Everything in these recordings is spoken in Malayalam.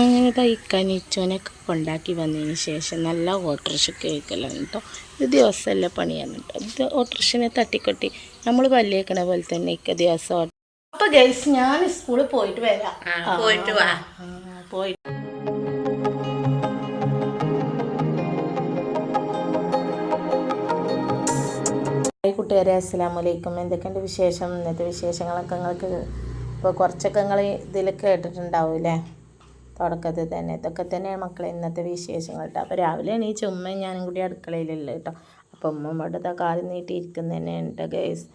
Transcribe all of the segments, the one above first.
അങ്ങനെ തയ്ക്കാനിച്ചോനൊക്കെ കൊണ്ടാക്കി വന്നതിന് ശേഷം നല്ല ഓട്ടോറിക്ഷ കേൾക്കലാണ് കേട്ടോ ഇത് ദിവസമല്ല പണിയാണ് കേട്ടോ ഇത് ഓട്ടോറിക്ഷനെ തട്ടിക്കൊട്ടി നമ്മൾ പല്ലിയേക്കണ പോലെ തന്നെ ഇക്ക ദിവസം അപ്പൊ ഗൈസ് ഞാൻ സ്കൂളിൽ പോയിട്ട് വരാം. പോയിട്ട് വാ. പോയിട്ട് ഹായ് കൂട്ടുകാരെ അസ്സലാമു അലൈക്കും എന്തൊക്കെയുണ്ട് വിശേഷം? ഇന്നത്തെ വിശേഷങ്ങളൊക്കെ നിങ്ങൾക്ക് ഇപ്പോൾ കുറച്ചൊക്കെ നിങ്ങൾ ഇതിൽ കേട്ടിട്ടുണ്ടാവൂലേ തുടക്കത്തിൽ തന്നെ. ഇതൊക്കെ തന്നെയാണ് മക്കളെ ഇന്നത്തെ വിശേഷങ്ങൾ കേട്ടോ അപ്പോൾ രാവിലെ എണീച്ച് ഉമ്മയും ഞാനും കൂടി അടുക്കളയിലല്ലേ കേട്ടോ അപ്പോൾ ഉമ്മ ഇവിടുത്തെ കാൽ നീട്ടിയിരിക്കുന്ന തന്നെ കേട്ടോ ഗേസ്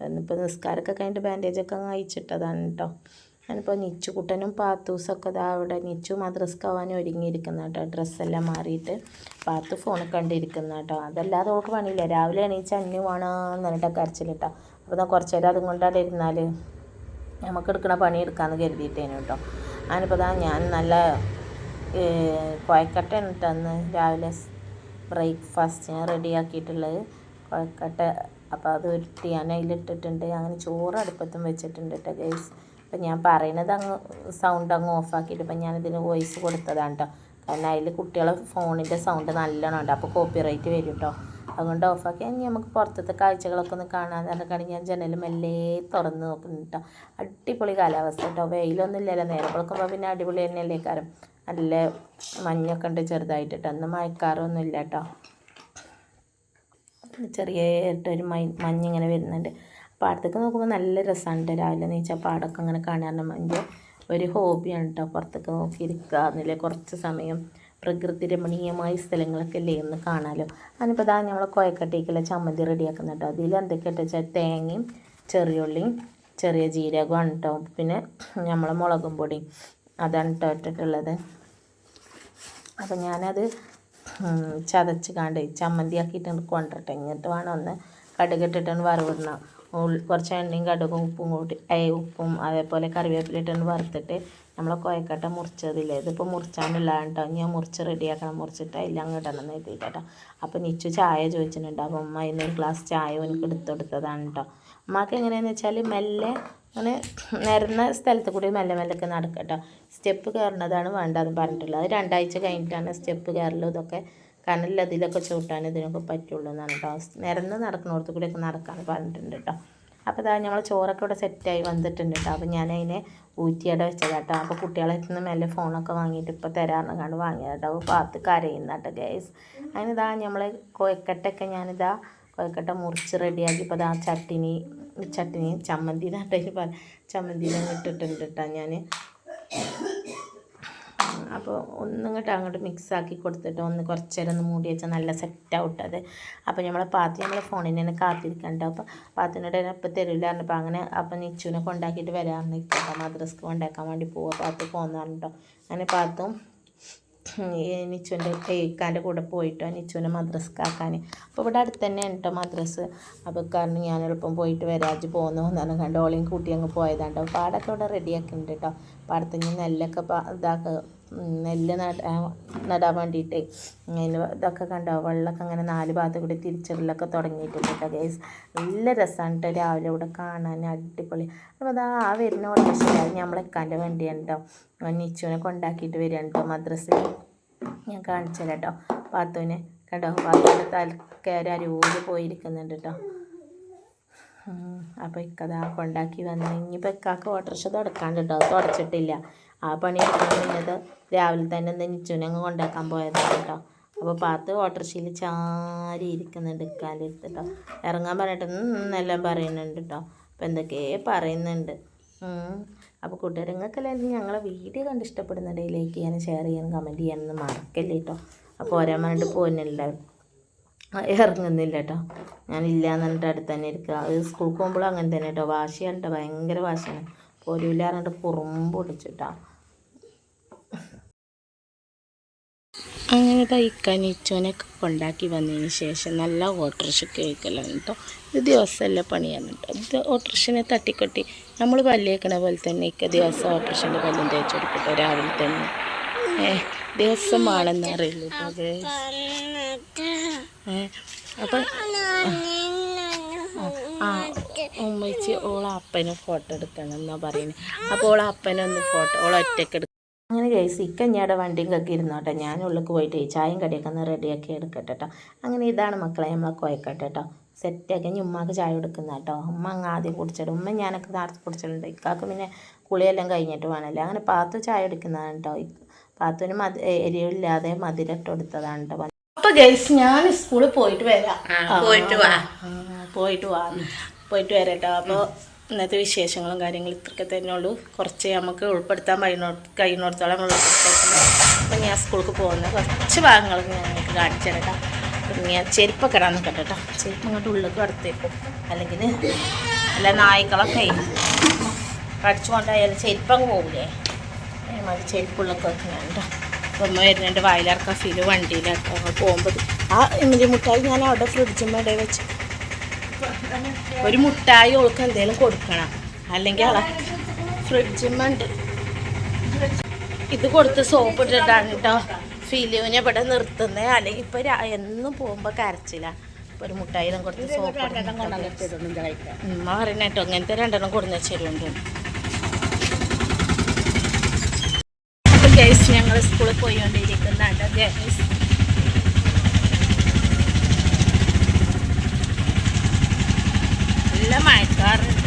ഇന്നിപ്പോൾ നിസ്കാരമൊക്കെ കഴിഞ്ഞിട്ട് ബാൻഡേജൊക്കെ അങ്ങ് അയച്ചിട്ടതാണ് കേട്ടോ ഞാനിപ്പോൾ നിച്ചുകുട്ടനും പാത്തൂസൊക്കെ ഇതാ അവിടെ നിച്ചു മദ്രസ്ക്ക് ആവാനും ഒരുങ്ങിയിരിക്കുന്ന കേട്ടോ ഡ്രസ്സെല്ലാം മാറിയിട്ട് പാത്തു ഫോണിൽ കണ്ടിരിക്കുന്ന കേട്ടോ അതല്ലാതെ അവൾക്ക് പണിയില്ല. രാവിലെ എണീച്ച് അന്യ വേണമെന്ന് പറഞ്ഞിട്ട് കരച്ചിലിട്ടോ അപ്പോൾ കുറച്ച് നേരം അതും കൊണ്ടാണ് ഇരുന്നാൽ നമുക്ക് എടുക്കണ പണി എടുക്കാമെന്ന് കരുതിയിട്ടേനു കേട്ടോ ഞാനിപ്പോൾ ദാ ഞാൻ നല്ല കുഴക്കട്ട ഇട്ടന്ന് രാവിലെ ബ്രേക്ക്ഫാസ്റ്റ് ബ്രേക്ക്ഫാസ്റ്റിന് റെഡിയാക്കിയിട്ടുള്ളത്. കുഴക്കട്ട അപ്പോൾ അത് ഉരുട്ടി ഞാൻ അതിലിട്ടിട്ടുണ്ട് അങ്ങനെ ചോറ് അടുപ്പത്തും വെച്ചിട്ടുണ്ട് കേട്ടോ ഗൈസ്. അപ്പം ഞാൻ പറയുന്നത് അങ്ങ് സൗണ്ട് അങ്ങ് ഓഫ് ഓഫാക്കിയിട്ട് ഇപ്പം ഞാനിതിന് വോയിസ് കൊടുത്തതാണ് കേട്ടോ കാരണം അതിൽ കുട്ടികളെ ഫോണിന്റെ സൗണ്ട് നല്ലോണം ഉണ്ട്. അപ്പോൾ കോപ്പി റൈറ്റ് വരും കേട്ടോ അതുകൊണ്ട് ഓഫാക്കി. ഇനി നമുക്ക് പുറത്തത്തെ കാഴ്ചകളൊക്കെ ഒന്ന് കാണാൻ പറഞ്ഞിട്ടാണെങ്കിൽ ഞാൻ ജനൽ മെല്ലെ തുറന്ന് നോക്കുന്നു കേട്ടോ. അടിപൊളി കാലാവസ്ഥ കേട്ടോ. വെയിലൊന്നും ഇല്ലല്ലോ നേരെ പൊളക്കുമ്പോൾ പിന്നെ അടിപൊളി തന്നെയല്ലേ കാരം നല്ല മഞ്ഞൊക്കെ ഉണ്ട് ചെറുതായിട്ട് കേട്ടോ. അന്ന് മഴക്കാറൊന്നും ഇല്ല കേട്ടോ. ചെറിയൊരു മൈ മഞ്ഞിങ്ങനെ വരുന്നുണ്ട്. പാടത്തേക്ക് നോക്കുമ്പോൾ നല്ല രസമുണ്ട് രാവിലെ നീച്ചാൽ പാടൊക്കെ അങ്ങനെ കാണാൻ. എന്റെ ഒരു ഹോബിയാണ് കേട്ടോ പുറത്തൊക്കെ നോക്കിയിരിക്കുക എന്നില്ലേ കുറച്ച് സമയം പ്രകൃതി രമണീയമായ സ്ഥലങ്ങളൊക്കെ അല്ലേ ഒന്ന് കാണാമല്ലോ അതിനിപ്പോൾ ഇതാ നമ്മൾ കോയക്കട്ടേക്കുള്ള ചമ്മന്തി റെഡിയാക്കുന്നുണ്ട് അതിൽ എന്തൊക്കെയാ വെച്ചാൽ തേങ്ങയും ചെറിയുള്ളിയും ചെറിയ ജീരകമാണ് കേട്ടോ. പിന്നെ നമ്മൾ മുളകും പൊടിയും അതാണ് കേട്ടോ ഇട്ടിട്ടുള്ളത്. അപ്പം ഞാനത് ചതച്ച് കാണ്ട് ചമ്മന്തി ആക്കിയിട്ട് കൊണ്ടിട്ടെ എന്നിട്ട് വേണം ഒന്ന് കടുകിട്ടിട്ടാണ് വറവിടണം. കുറച്ച് എണ്ണയും കടുകും ഉപ്പും കൂട്ടി ഉപ്പും അതേപോലെ കറിവേപ്പില ഇട്ടുകൊണ്ട് വറുത്തിട്ട് നമ്മൾ കോയക്കട്ട മുറിച്ചതില്ലേ ഇതിപ്പോൾ മുറിച്ചാണുള്ള കേട്ടോ ഞാൻ മുറിച്ച് റെഡിയാക്കണം മുറിച്ചിട്ട് എല്ലാം അങ്ങ് ഇടണം എന്ന് എഴുതിയിട്ട് കേട്ടോ അപ്പോൾ നിച്ചു ചായ ചോദിച്ചിട്ടുണ്ട്. അപ്പോൾ അമ്മ ഇന്നൊരു ഗ്ലാസ് ചായ എനിക്ക് എടുത്തെടുത്തതാണ് കേട്ടോ അമ്മയ്ക്ക് എങ്ങനെയാണെന്ന് വെച്ചാൽ മെല്ലെ അങ്ങനെ നിരന്ന സ്ഥലത്ത് കൂടി മെല്ലെ മെല്ലൊക്കെ നടക്കട്ടോ സ്റ്റെപ്പ് കയറുന്നതാണ് വേണ്ടതെന്ന് പറഞ്ഞിട്ടുള്ളത്. അത് രണ്ടാഴ്ച കഴിഞ്ഞിട്ടാണ് സ്റ്റെപ്പ് കയറലും. ഇതൊക്കെ കാരണം അതിലൊക്കെ ചവിട്ടാൻ ഇതിനൊക്കെ പറ്റുള്ളൂ എന്നാണ് കേട്ടോ നിരന്ന് നടക്കുന്നിടത്ത് കൂടെയൊക്കെ നടക്കാൻ പറഞ്ഞിട്ടുണ്ട് കേട്ടോ അപ്പോൾ ഇതാ നമ്മൾ ചോറൊക്കെ ഇവിടെ സെറ്റായി വന്നിട്ടുണ്ട് കേട്ടോ അപ്പോൾ ഞാൻ അതിനെ ഊറ്റിയുടെ വെച്ചത് കേട്ടോ അപ്പോൾ കുട്ടികളെ നിന്ന് മെല്ലെ ഫോണൊക്കെ വാങ്ങിയിട്ട് ഇപ്പോൾ തരാമെന്ന് കണ്ട് വാങ്ങിയത് കേട്ടോ അപ്പോൾ പാത്ത് കരയുന്ന കേട്ടോ ഗ്യാസ് അതിനിതാ നമ്മൾ കോയക്കട്ടൊക്കെ ഞാനിതാ കോയക്കട്ട മുറിച്ച് റെഡിയാക്കി ഇപ്പോൾ ഇതാ ചട്ടിനി ചട്ടിനി ചമ്മന്തി നാട്ടിൽ ചമ്മന്തി ചമ്മന്തിയിലങ്ങ് ഇട്ടിട്ടുണ്ട് കേട്ടോ ഞാൻ അപ്പോൾ ഒന്നിങ്ങോട്ട് അങ്ങോട്ട് മിക്സ് ആക്കി കൊടുത്തിട്ട് ഒന്ന് കുറച്ച് നേരം ഒന്ന് മൂടി വെച്ചാൽ നല്ല സെറ്റ് ഔട്ട് അത്. അപ്പോൾ നമ്മളെ പാത്തി നമ്മളെ ഫോണിൽ തന്നെ കാത്തിരിക്കണ്ട. അപ്പോൾ പാത്തിനോട് അപ്പം തരില്ല പറഞ്ഞപ്പോൾ അങ്ങനെ അപ്പം നിച്ചുവിനെ കൊണ്ടാക്കിയിട്ട് വരാമെന്ന് നിൽക്കട്ടോ മദ്രസ്ക്ക് കൊണ്ടാക്കാൻ വേണ്ടി പോവുക പാത്ത് പോകുന്നതാണ് കേട്ടോ അങ്ങനെ പാത്തും നിച്ചുവിന്റെ കേക്കാന്റെ കൂടെ പോയിട്ടോ. നിച്ചുവിനെ മദ്രസ്ക്കാക്കാൻ അപ്പോൾ ഇവിടെ അടുത്ത് തന്നെ ഉണ്ടോ മദ്രസ്. അപ്പോൾ കാരണം ഞാൻ എളുപ്പം പോയിട്ട് വരാജ് പോകുന്നു എന്നാണ് കണ്ട് ഓളെയും കൂട്ടി അങ്ങ് പോയതാണ് കേട്ടോ പാടൊക്കെ ഇവിടെ റെഡിയാക്കുന്നുണ്ട് കേട്ടോ പാടത്ത് നെല്ലൊക്കെ ഇതാക്കുക നെല്ല് നടാൻ നടാൻ വേണ്ടിയിട്ട് അതിന് ഇതൊക്കെ കണ്ടോ? വെള്ളമൊക്കെ അങ്ങനെ നാല് ഭാഗത്ത് കൂടി തിരിച്ചിടലൊക്കെ തുടങ്ങിയിട്ടുണ്ട് കേട്ടോ ഗൈസ് നല്ല രസമാണ് കേട്ടോ രാവിലെ ഇവിടെ കാണാൻ അടിപൊളി. അപ്പോൾ അതാ ആ വരുന്ന ഓട്ടോറിക്ഷ നമ്മളെക്കാന്റെ വണ്ടിയാണ് കേട്ടോ. നിച്ചുവിനെ കൊണ്ടാക്കിയിട്ട് വരികയാണ് കേട്ടോ മദ്രസയിൽ. ഞാൻ കാണിച്ചു തരാം കേട്ടോ. പാത്തുവിനെ കണ്ടോ? പാത്തുവിന്റെ തലക്കയറി അരൂര് പോയിരിക്കുന്നുണ്ട് കേട്ടോ. അപ്പോൾ ഇക്കതാ കൊണ്ടാക്കി വന്ന്. ഇനിയിപ്പോൾ ഇക്കാക്ക് ഓട്ടോറിക്ഷ തുടക്കാണ്ട് കേട്ടോ. അത് തുടച്ചിട്ടില്ല. ആ പണി എടുക്കാൻ പിന്നത് രാവിലെ തന്നെ ഒന്ന് അങ്ങ് കൊണ്ടാക്കാൻ പോയതാണ് കേട്ടോ. അപ്പോൾ പാത്ത് ഓട്ടോറിക്ഷയിൽ ചാരി ഇരിക്കുന്നുണ്ട് കാലെടുത്ത് കേട്ടോ. ഇറങ്ങാൻ പറഞ്ഞിട്ട് എന്നെല്ലാം പറയുന്നുണ്ട് കേട്ടോ. അപ്പോൾ എന്തൊക്കെയോ പറയുന്നുണ്ട്. അപ്പോൾ കൂട്ടുകാരങ്ങൾക്കെല്ലാം ഞങ്ങളെ വീഡിയോ കണ്ട് ഇഷ്ടപ്പെടുന്നുണ്ട് ലൈക്ക് ചെയ്യാനും ഷെയർ ചെയ്യാനും കമന്റ് ചെയ്യാനൊന്നും മറക്കല്ലേ കേട്ടോ. അപ്പോൾ ഓരോ പറഞ്ഞിട്ട് പോകുന്നില്ല ഇറങ്ങുന്നില്ല കേട്ടോ. ഞാനില്ല എന്ന് പറഞ്ഞിട്ട് അടുത്ത് തന്നെ ഇരിക്കുക. അത് സ്കൂളിൽ പോകുമ്പോഴും അങ്ങനെ തന്നെ കേട്ടോ. വാശിയാണ് കേട്ടോ. ഭയങ്കര വാശിയാണ്. പോരൂല പറഞ്ഞിട്ട് കുറുമ്പ് പിടിച്ചിട്ടാ അങ്ങനെ തയ്ക്കാനിച്ചോനൊക്കെ കൊണ്ടാക്കി വന്നതിന് ശേഷം നല്ല ഓട്ടോറിക്ഷ കേൾക്കലാണ് കേട്ടോ ഇത് ദിവസമല്ല പണിയാണ് കേട്ടോ ഇത് ഓട്ടോറിക്ഷനെ തട്ടിക്കൊട്ടി നമ്മൾ പല്ലേക്കണ പോലെ തന്നെ ഇക്ക ദിവസം ഓട്ടോറിക്ഷന്റെ പല്ലും തേച്ച് കൊടുക്കട്ടെ രാവിലെ തന്നെ. ഏ ദിവസം ആണെന്ന് അറിയുള്ളൂ അപ്പം ഉമ്മച്ചി ഓളെ ഫോട്ടോ എടുക്കണം എന്നാ പറയുന്നത് അപ്പോൾ ഓളെ അപ്പനൊന്ന് ഫോട്ടോ ഓളെ ഒറ്റയ്ക്ക് അങ്ങനെ കേസ് ഇക്കഞ്ഞാടെ വണ്ടിയും കക്കി ഇരുന്നോട്ടെ ഞാൻ ഉള്ളിലേക്ക് പോയിട്ട് ചായയും കടിയൊക്കെ ഒന്ന് റെഡിയാക്കി എടുക്കട്ടെ കേട്ടോ അങ്ങനെ ഇതാണ് മക്കളെ നമ്മളെ കുഴക്കട്ടെ കേട്ടോ സെറ്റാക്കി ഇനി ഉമ്മാക്ക് ചായ കൊടുക്കുന്ന കേട്ടോ ഉമ്മ അങ്ങ് ആദ്യം കുടിച്ചിടും. ഉമ്മ ഞാനൊക്കെ നേരത്തെ കുടിച്ചിട്ടുണ്ട്. ഇക്കാക്ക് പിന്നെ കുളിയെല്ലാം കഴിഞ്ഞിട്ട് വേണമല്ലോ അങ്ങനെ പാത്തു ചായ എടുക്കുന്നതാണ് കേട്ടോ പാത്തുവിന് മതി എരിവില്ലാതെ മധുരട്ട് എടുത്തതാണ് കൊടുത്തതാണ് കേട്ടോ അപ്പൊ ഗൈസ് ഞാൻ സ്കൂളിൽ പോയിട്ട് വരാം. പോയിട്ട് വാ. പോയിട്ട് വാ. പോയിട്ട് വരാം കേട്ടോ അപ്പോൾ ഇന്നത്തെ വിശേഷങ്ങളും കാര്യങ്ങളും ഇത്രയൊക്കെ തന്നെ ഉള്ളൂ. കുറച്ച് നമുക്ക് ഉൾപ്പെടുത്താൻ കഴിയുന്ന കഴിയുന്നിടത്തോളം ഉൾപ്പെടുത്തുന്നത് അപ്പം ഞാൻ സ്കൂൾക്ക് പോകുന്ന കുറച്ച് ഭാഗങ്ങൾ ഞാൻ നിങ്ങൾക്ക് കാണിച്ചു തരാം കേട്ടോ. അപ്പം ഞാൻ ചെരുപ്പൊക്കെ ഇടാൻ നിൽക്കട്ടെ കേട്ടോ. ചെരുപ്പ് അങ്ങോട്ട് ഉള്ളിൽ കടത്തേക്കും അല്ലെങ്കിൽ അല്ല നായ്ക്കളൊക്കെ കടിച്ചു കൊണ്ടായാലും ചെരുപ്പങ്ങ് പോകില്ലേ മതി ചെരുപ്പുള്ളൊക്കെ വെക്കുന്നുണ്ട് കേട്ടോ. ഉമ്മ വരുന്നുണ്ട് വയലാർ കഫീൽ വണ്ടിയിലൊക്കെ പോകുമ്പോൾ ആ ഇമ്മിലി മുട്ടായി ഞാൻ അവിടെ ഫ്രിഡ്ജിമ്മ വെച്ച് ഒരു മുട്ടായി ഓൾക്ക് എന്തെങ്കിലും കൊടുക്കണം. അല്ലെങ്കിൽ അള ഫ്രിഡ്ജിമ്മണ്ട് ഇത് കൊടുത്ത് സോപ്പ് ഇട്ടിട്ടാണ് കേട്ടോ ഫിലിവിനെ ഇവിടെ നിർത്തുന്നത് അല്ലെങ്കിൽ ഇപ്പൊ എന്നും പോകുമ്പോ കരച്ചില്ല ഇപ്പൊ ഒരു മുട്ടായി കൊടുത്ത് സോപ്പ് ഉമ്മ പറയുന്ന കേട്ടോ ഇങ്ങനത്തെ രണ്ടെണ്ണം കൊടുന്ന് വെച്ചിട്ടുണ്ട് അപ്പൊ ഗൈസ് ഞങ്ങൾ സ്കൂളിൽ പോയിക്കൊണ്ടിരിക്കുന്നുണ്ട് ഗൈസ് നല്ല മഴക്കാറുണ്ട്